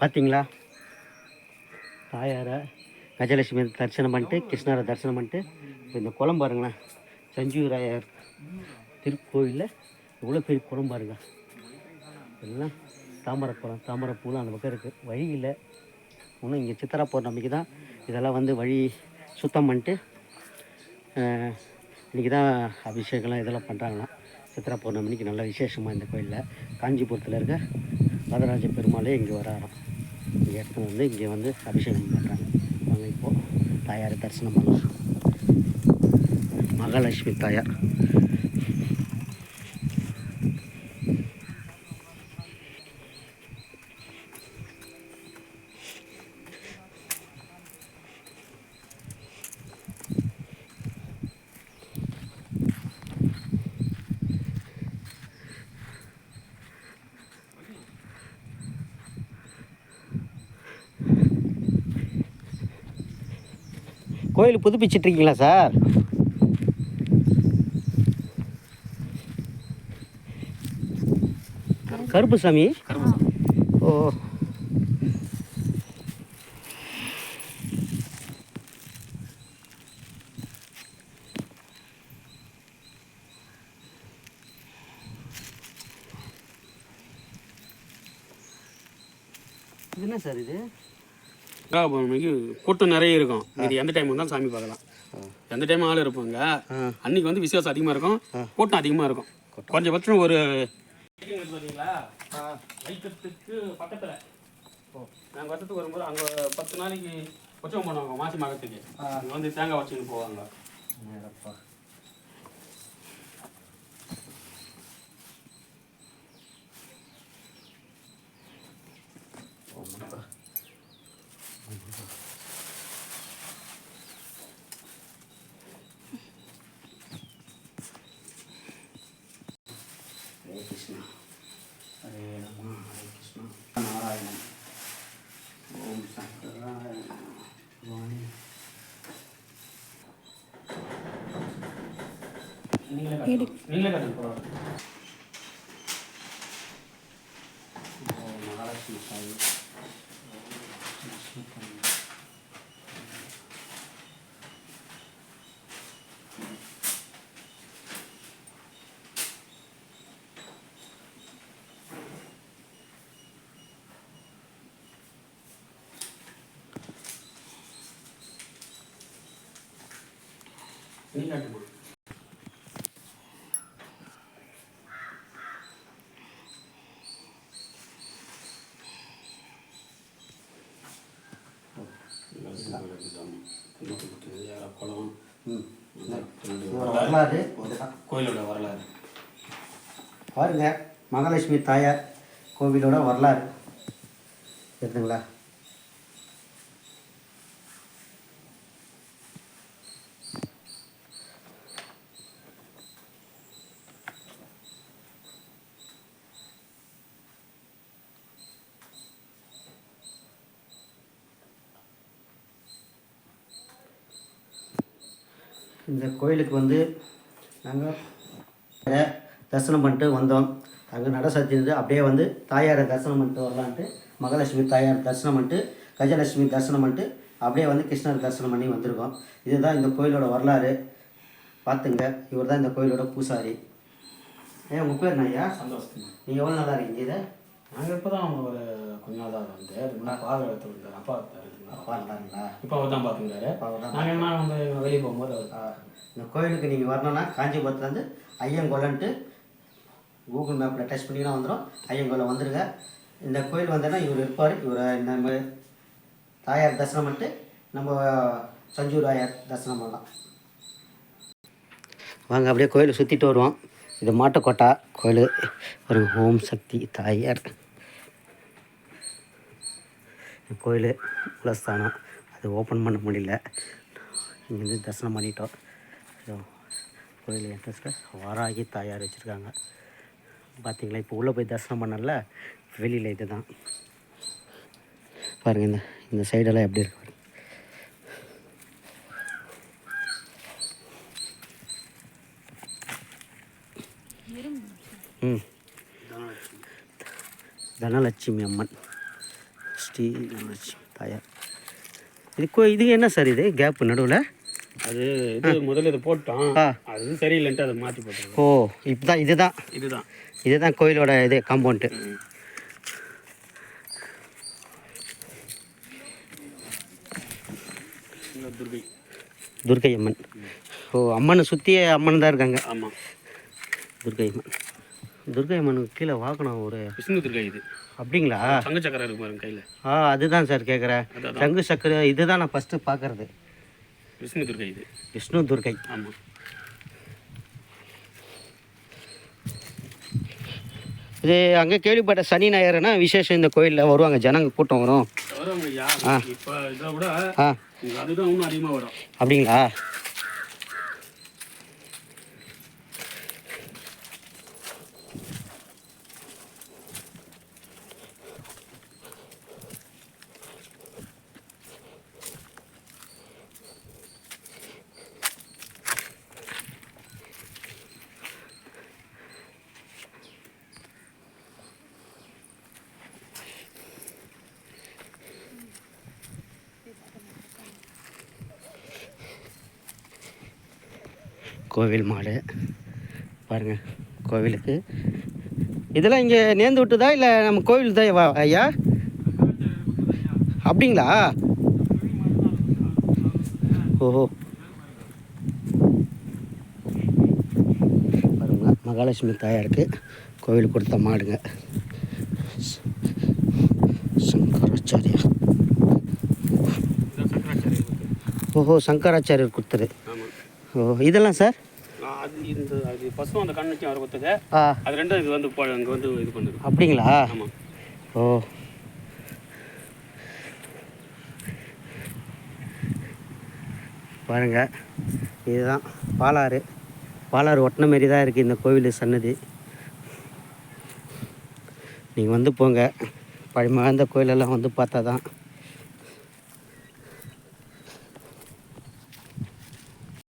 பார்த்தீங்களா தாயாரை கஜலட்சுமி தரிசனம் பண்ணிட்டு கிருஷ்ணரை தரிசனம் பண்ணிட்டு இப்போ இந்த குளம் பாருங்களேன். சஞ்சீவராயர் திருக்கோயிலில் எவ்வளோ பெரிய குளம் பாருங்க. எல்லாம் தாமரை குளம் தாமரை பூலாம் அந்த பக்கம் இருக்குது வழி இல்லை. இன்னும் இங்கே சித்தரா பௌர்ணமிக்கு தான் இதெல்லாம் வந்து வழி சுத்தம் பண்ணிட்டு இன்றைக்கி தான் அபிஷேகம்லாம் இதெல்லாம் பண்ணுறாங்களாம் சித்திரா பௌர்ணமிக்கு நல்ல விசேஷமாக இந்த கோயிலில் காஞ்சிபுரத்தில் இருக்க வரதராஜ பெருமாளே இங்கே வராராம். இங்கே இடத்துல வந்து இங்கே வந்து அபிஷேகம் பண்ணுறாங்க வாங்க இப்போது தாயாரை தரிசனம் பண்ணலாம். மகாலட்சுமி தாயார். கோயில் புதுப்பிச்சிட்டு இருக்கீங்களா சார்? கருப்பு சாமி? ஓ. என்ன சார் இது? பௌர்ணமிக்கு கூட்டம் நிறைய இருக்கும். இது எந்த டைம் வந்தாலும் சாமி பார்க்கலாம். எந்த டைம் ஆள் இருப்பாங்க? அன்னைக்கு வந்து விசேஷம் அதிகமாக இருக்கும். கூட்டம் அதிகமாக இருக்கும். குறைஞ்சபட்சம் ஒரு வைக்கத்துக்கு பக்கத்தில். நாங்கள் வருஷத்துக்கு வரும்போது அங்கே பத்து நாளைக்கு உற்சவம் பண்ணுவாங்க மாசி மகத்துக்கு அங்கே வந்து தேங்காய் வச்சுன்னு போவாங்க. Ini lagi ada Thank you. நீ காட்டுமா குளம் ம் இதோட வரலாறு இதுதான் கோயிலோட வரலாறு. பாருங்கள் மகாலட்சுமி தாயார் கோவிலோட வரலாறு. தெரியுதுங்களா இந்த கோயிலுக்கு வந்து நாங்கள் தரிசனம் பண்ணிட்டு வந்தோம். அங்கே நட சாத்தினது. அப்படியே வந்து தாயாரை தரிசனம் பண்ணிட்டு வரலான்ட்டு மகாலட்சுமி தாயார் தரிசனம் பண்ணிட்டு கஜலட்சுமி தரிசனம் பண்ணிட்டு அப்படியே வந்து கிருஷ்ணர் தரிசனம் பண்ணி வந்திருக்கோம். இதுதான் இந்த கோயிலோட வரலாறு. பார்த்துங்க. இவர் தான் இந்த கோயிலோட பூசாரி. ஏன் உங்கள் பேர் என்ன ஐயா சந்தோஷம் நீங்கள் எவ்வளோ நல்லா இருக்கீங்க இதை? நாங்கள் இப்போ தான் ஒரு கொஞ்ச நாள் தான் வந்து அதுக்கு முன்னாடி ஃபாதர் எடுத்து வந்தார் அப்பா அப்பா நல்லாங்களா இப்போ அவர் தான் தான் நாங்கள் என்ன வந்து வெளியே போகும்போது அவர் இந்த கோயிலுக்கு நீங்கள் வரணும்னா காஞ்சிபுரத்துலேருந்து ஐயங்கொல்லன்ட்டு கூகுள் மேப்பில் டச் பண்ணிங்கன்னா வந்துடும் ஐயங்கொல்லம் வந்துடுங்க இந்த கோயில் வந்தோன்னா இவர் இருப்பார். இவரை நம்ம தாயார் தரிசனம் பண்ணிட்டு நம்ம சஞ்சூர் ஆயார் தரிசனம் பண்ணலாம். வாங்க அப்படியே கோயிலை சுற்றிட்டு வருவோம். இது மாட்டுக்கோட்டா கோயில். ஒரு ஓம் சக்தி தாயார். கோயில் குலஸ்தானம் அது ஓப்பன் பண்ண முடியல. இங்கேருந்து தரிசனம் பண்ணிட்டோம். கோயில் என்ட்ரன்ஸில் வாராகி தாயார் வச்சுருக்காங்க. பார்த்தீங்களா இப்போ உள்ளே போய் தரிசனம் பண்ணல வெளியில் இது தான் பாருங்கள் இந்த இந்த சைடெல்லாம் எப்படி இருக்கு? ம். தனலட்சுமி அம்மன். ஸ்ரீ தனலட்சுமி தாயார். இது கோ இது என்ன சார் இது? கேப்பு நடுவில்? அது இது முதல்ல இதை போட்டோம். அது சரியில்லைன்ட்டு அதை மாற்றி போட்டுருக்கோம் ஓ இப்போதான் இதுதான்? இதுதான். இதுதான் கோயிலோட இது காம்பவுண்டு துர்கை. துர்க்கை அம்மன். ஓ அம்மனை சுற்றியே அம்மன் தான் இருக்காங்க. ஆமாம் துர்க்கை அம்மன். துர்க்கை அம்மனுக்கு கீழே வாக்கணும் ஒரு விஷ்ணு துர்கை இது. அப்படிங்களா? தங்க சக்கரம் இருக்கு பாருங்க கையில். ஆ அதுதான் சார் கேட்குறேன். சங்கு சக்கரை இதுதான் நான் ஃபஸ்ட்டு பார்க்குறது விஷ்ணு துர்கை இது. விஷ்ணு துர்க்கை ஆமாம் இது அங்கே கேள்விப்பட்ட சனி ஞாயிறுனா விசேஷம் இந்த கோயிலில் வருவாங்க ஜனங்க கூட்டம் வரும். வருவாங்க ஐயா. இப்போ இதை விட ஆ. அதுதான் இன்னும் அதிகமாக வரும். அப்படிங்களா? கோவில் மாடு. பாருங்கள் கோவிலுக்கு. இதெல்லாம் இங்கே நேர்ந்து விட்டுதா இல்லை நம்ம கோவில் தான் வா- ஐயா? அப்படிங்களா? ஓஹோ. பாருங்க மகாலட்சுமி தாயாருக்கு கோவில் கொடுத்த மாடுங்க. சங்கராச்சாரியா. ஓஹோ சங்கராச்சாரியர் கொடுத்தது. ஆமாம் ஓ இதெல்லாம் சார்? அது இந்த அது பசுவும் அந்த கண்ணுக்கும் வர கொடுத்தது ஆ. அது ரெண்டும் இது வந்து அங்கே வந்து இது பண்ணுது அப்படிங்களா? ஆமாம் ஓ. பாருங்க இதுதான் பாலாறு. பாலாறு ஒட்டின மாரி தான் இருக்குது இந்த கோவில் சன்னதி. நீங்கள் வந்து போங்க. பழமை வாழ்ந்த கோயிலெல்லாம் வந்து பார்த்தா தான்